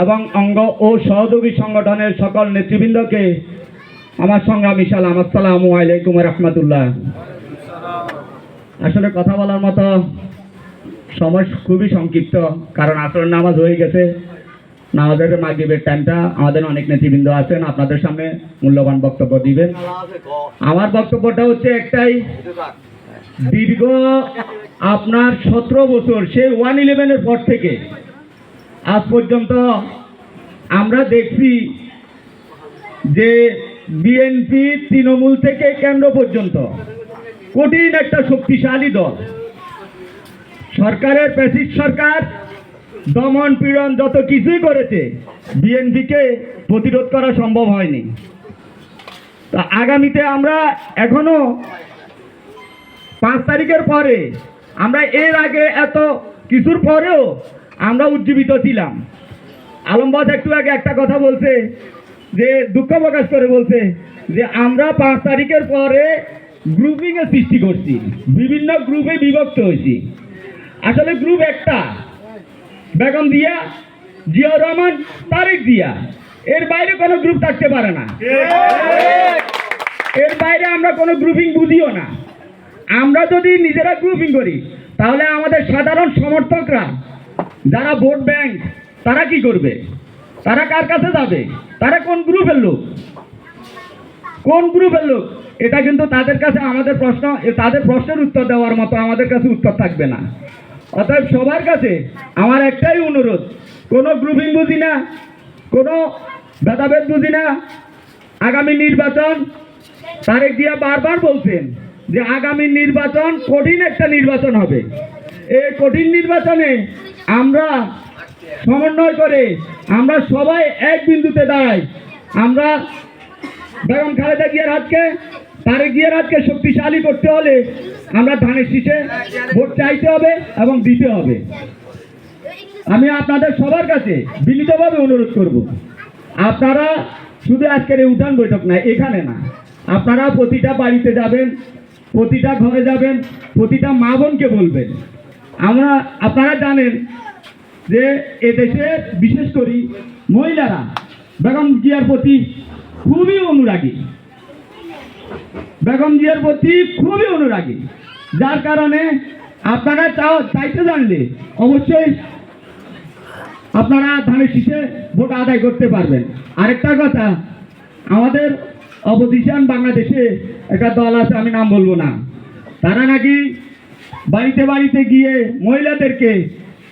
এবং অঙ্গ ও সহযোগী সংগঠনের সকল নেতৃবৃন্দকে আমার সংগ্রামী সালাম, আসসালামু আলাইকুম রহমতুল্লাহ। আসলে কথা বলার মতো সময় খুবই সংক্ষিপ্ত, কারণ আসলে নামাজ হয়ে গেছে। নামাজের মাগরিবের টাইমটা আমাদের অনেক নেতৃবৃন্দ আছেন, আপনাদের সামনে মূল্যবান বক্তব্য দিবেন। আমার বক্তব্যটা হচ্ছে একটাই, দীর্ঘ আপনার সতেরো বছর সেই ওয়ান ইলেভেনের পর থেকে আজ পর্যন্ত আমরা দেখছি যে বিএনপি তৃণমূল থেকে কেন্দ্র পর্যন্ত কঠিন একটা শক্তিশালী দল। সরকারের প্যাসিভ সরকার, দমন পীড়ন যত কিছুই করেছে, বিএনপিকে প্রতিরোধ করা সম্ভব হয়নি। তা আগামীতে আমরা এখনও পাঁচ তারিখের পরে, আমরা এর আগে এত কিছুর পরেও আমরা উজ্জীবিত ছিলাম। আলমবাদ একটু আগে একটা কথা বলছে, যে দুঃখ প্রকাশ করে বলছে, যে আমরা পাঁচ তারিখের পরে গ্রুপিং এর সৃষ্টি করছি, বিভিন্ন গ্রুপে বিভক্ত হয়েছি। আসলে গ্রুপ একটা, বেগম দিয়া জিয়া রহমান, তারেক দিয়া। এর বাইরে কোনো গ্রুপ থাকতে পারে না। এর বাইরে আমরা কোনো গ্রুপিং বুঝিও না। আমরা যদি নিজেরা গ্রুপিং করি, তাহলে আমাদের সাধারণ সমর্থকরা যারা ভোট ব্যাংক তারা কি করবে? তারা কার কাছে যাবে? তারা কোন গ্রুপের লোক? কোন গ্রুপের লোক? এটা কিন্তু তাদের কাছে আমাদের প্রশ্ন তাদের প্রশ্নের উত্তর দেওয়ার মতো আমাদের কাছে উত্তর থাকবে না। অতএব সবার কাছে আমার একটাই অনুরোধ, কোনো গ্রুপিং বুঝি না, কোনো ভেদাভেদ বুঝি না। আগামী নির্বাচন, তারেক দিয়া বারবার বলছেন যে আগামী নির্বাচন কঠিন একটা নির্বাচন হবে। এই কঠিন নির্বাচনে আমরা সমন্বয় করে আমরা সবাই এক বিন্দুতে দাঁড়াই। আমরা বেগম খালেদা জিয়ার হাতকে, তারেক জিয়ার হাতকে শক্তিশালী করতে হলে আমরা ধানের শীষে ভোট চাইতে হবে এবং দিতে হবে। আমি আপনাদের সবার কাছে বিনীতভাবে অনুরোধ করব, আপনারা শুধু আজকের এই উঠান বৈঠক না এখানে না, আপনারা প্রতিটা বাড়িতে যাবেন, প্রতিটা ঘরে যাবেন, প্রতিটা মা বোনকে বলবেন আমরা, আপনারা জানেন যে এদেশে বিশেষ করে মহিলারা, বেগম জিয়ার প্রতি খুবই অনুরাগী। বেগম জিয়ার প্রতি খুবই অনুরাগী। যার কারণে আপনারা চাও, চাইতে জানলে অবশ্যই আপনারা ধানের শীষে ভোট আদায় করতে পারবেন। আরেকটা কথা, আমাদের অপোজিশন বাংলাদেশে একটা দল আছে, আমি নাম বলব না। তারা নাকি বাড়িতে বাড়িতে গিয়ে মহিলাদেরকে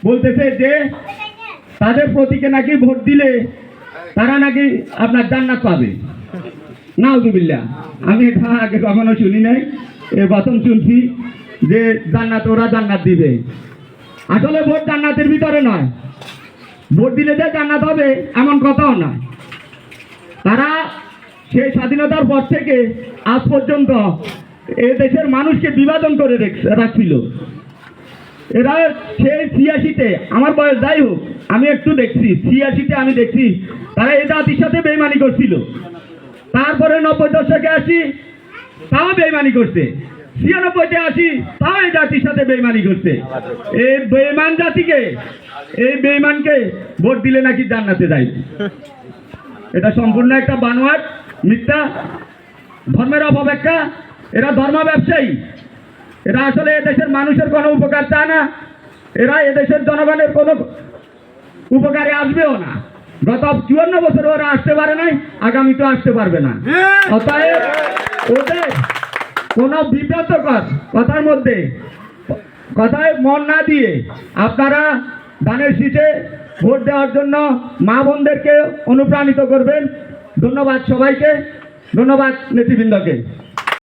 বলতেছে যে, তাদের প্রতীকে নাকি ভোট দিলে তারা নাকি আপনার জান্নাত পাবে। নাউজুবিল্লা আমি এটা আগে কখনো শুনি নাই, এ প্রথম শুনছি যে জান্নাত, ওরা জান্নাত দিবে। আসলে ভোট জান্নাতের ভিতরে নয়। ভোট দিলে যে জান্নাত হবে, এমন কথাও নয়। তারা সেই স্বাধীনতার পর থেকে আজ পর্যন্ত এ দেশের মানুষকে বিভাজন করে রাখছিল। এরা সেই ছিয়াশিতে, আমার বয়স যাই হোক, আমি একটু দেখছি, ছিয়াশিতে আমি দেখছি, তারা এই জাতির সাথে বেইমানি করছিল। তারপরে নব্বই দশকে আসি, তাও বেইমানি করছে। ছিয়ানব্বইতে আসি, তাও এই জাতির সাথে বেইমানি করছে। এই বেইমান জাতিকে এই বেইমানকে ভোট দিলে নাকি জান্নাতে যায়। এটা সম্পূর্ণ একটা বানোয়াট মিথ্যা, ধর্মের অপব্যাখ্যা এরা ধর্ম ব্যবসায়ী। এরা আসলে এদেশের মানুষের কোনো উপকার চায় না। এরা এদেশের জনগণের কোনো উপকারে আসবেও না। গত চুয়ান্ন বছর ওরা আসতে পারে নাই আগামী তো আসতে পারবে না। অতএব ওদের কোনো বিব্রতকর কথার মধ্যে কথায় মন না দিয়ে আপনারা ধানের শীষে ভোট দেওয়ার জন্য মা বোনদেরকে অনুপ্রাণিত করবেন। ধন্যবাদ সবাইকে ধন্যবাদ নেতৃবৃন্দকে।